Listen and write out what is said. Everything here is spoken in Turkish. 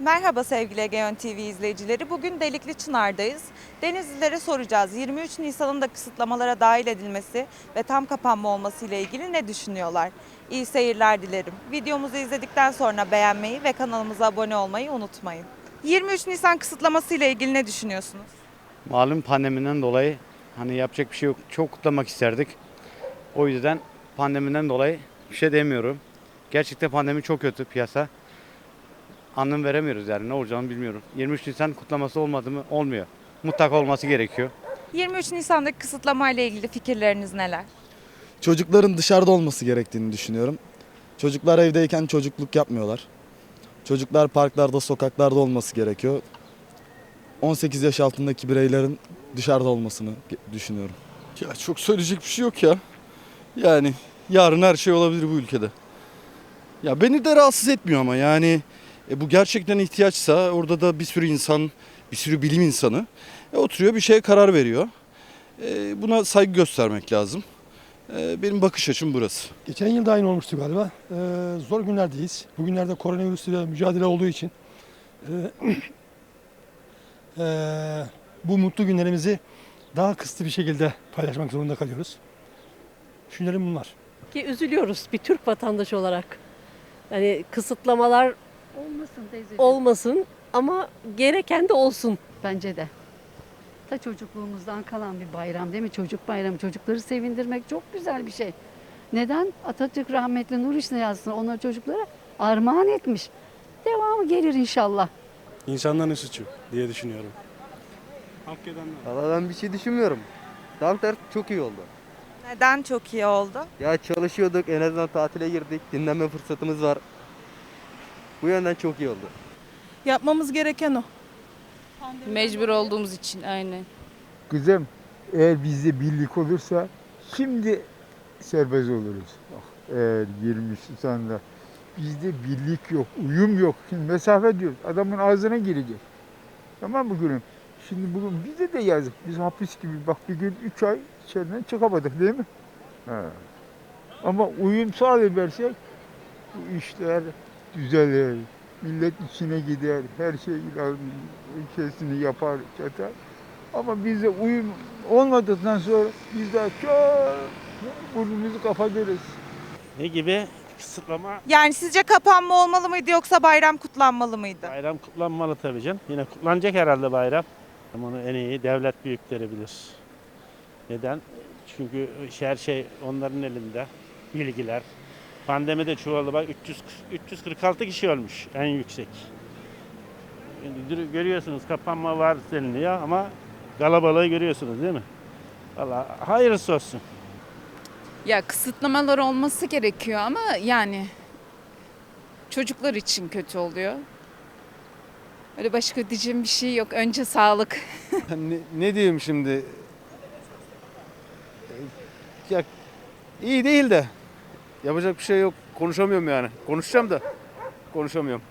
Merhaba sevgili Egeon TV izleyicileri. Bugün Delikli Çınar'dayız. Denizlilere soracağız. 23 Nisan'ın da kısıtlamalara dahil edilmesi ve tam kapanma olması ile ilgili ne düşünüyorlar? İyi seyirler dilerim. Videomuzu izledikten sonra beğenmeyi ve kanalımıza abone olmayı unutmayın. 23 Nisan kısıtlaması ile ilgili ne düşünüyorsunuz? Malum pandemiden dolayı hani yapacak bir şey yok. Çok kutlamak isterdik. O yüzden pandemiden dolayı bir şey demiyorum. Gerçekten pandemi çok kötü piyasa. Anlam veremiyoruz yani ne olacağını bilmiyorum. 23 Nisan kutlaması olmadı mı? Olmuyor. Mutlaka olması gerekiyor. 23 Nisan'daki kısıtlama ile ilgili fikirleriniz neler? Çocukların dışarıda olması gerektiğini düşünüyorum. Çocuklar evdeyken çocukluk yapmıyorlar. Çocuklar parklarda, sokaklarda olması gerekiyor. 18 yaş altındaki bireylerin dışarıda olmasını düşünüyorum. Ya çok söyleyecek bir şey yok ya. Yani yarın her şey olabilir bu ülkede. Ya beni de rahatsız etmiyor ama yani e, bu gerçekten ihtiyaçsa orada da bir sürü insan, bir sürü bilim insanı e, oturuyor bir şeye karar veriyor. E, buna saygı göstermek lazım. E, benim bakış açım burası. Geçen yıl da aynı olmuştu galiba. Ee, zor günlerdeyiz. Bugünlerde koronavirüsüyle mücadele olduğu için ee, ee, bu mutlu günlerimizi daha kısıtlı bir şekilde paylaşmak zorunda kalıyoruz. Düşüncelerim bunlar. ki üzülüyoruz bir Türk vatandaşı olarak. Yani kısıtlamalar Olmasın teyzeciğim. olmasın ama gereken de olsun. Bence de. Ta çocukluğumuzdan kalan bir bayram değil mi? Çocuk bayramı. Çocukları sevindirmek çok güzel bir şey. Neden? Atatürk rahmetli nur içine yazsın. Onlar çocuklara armağan etmiş. Devamı gelir inşallah. İnsanların suçu diye düşünüyorum. Hak edenler. Valla ben bir şey düşünmüyorum. Tam tersi çok iyi oldu. Neden çok iyi oldu? Ya çalışıyorduk en azından tatile girdik. Dinlenme fırsatımız var. Bu yönden çok iyi oldu. Yapmamız gereken o. Mecbur olduğumuz için aynen. Kızım eğer bizde birlik olursa şimdi serbest oluruz. Bak, eğer 23 Nisan'da bizde birlik yok, uyum yok. Şimdi mesafe diyoruz. Adamın ağzına girecek. Tamam mı gülüm? Şimdi bugün bize de yazık. Biz hapis gibi bak bir gün 3 ay içeriden çıkamadık değil mi? Ha. Ama uyum sağlayıversek bu işler düzelir. Millet içine gider. Her şey ülkesini yapar, çatar. Ama bize uyum olmadıktan sonra biz de çok burnumuzu kapatırız. Ne gibi? Kısıtlama Yani sizce kapanma olmalı mıydı yoksa bayram kutlanmalı mıydı? bayram kutlanmalı tabii canım. Yine kutlanacak herhalde bayram. Ama onu en iyi devlet büyükleri bilir. Neden? Çünkü her şey onların elinde. Bilgiler. Pandemi de çoğaldı. Bak 300, 346 kişi ölmüş en yüksek. Şimdi Görüyorsunuz kapanma var deniliyor ama kalabalığı görüyorsunuz değil mi? Valla hayırlısı olsun. Ya kısıtlamalar olması gerekiyor ama yani çocuklar için kötü oluyor. Öyle başka diyeceğim bir şey yok. Önce sağlık. ne, ne diyeyim şimdi? Ya iyi değil de yapacak bir şey yok. Konuşamıyorum yani. Konuşacağım da konuşamıyorum.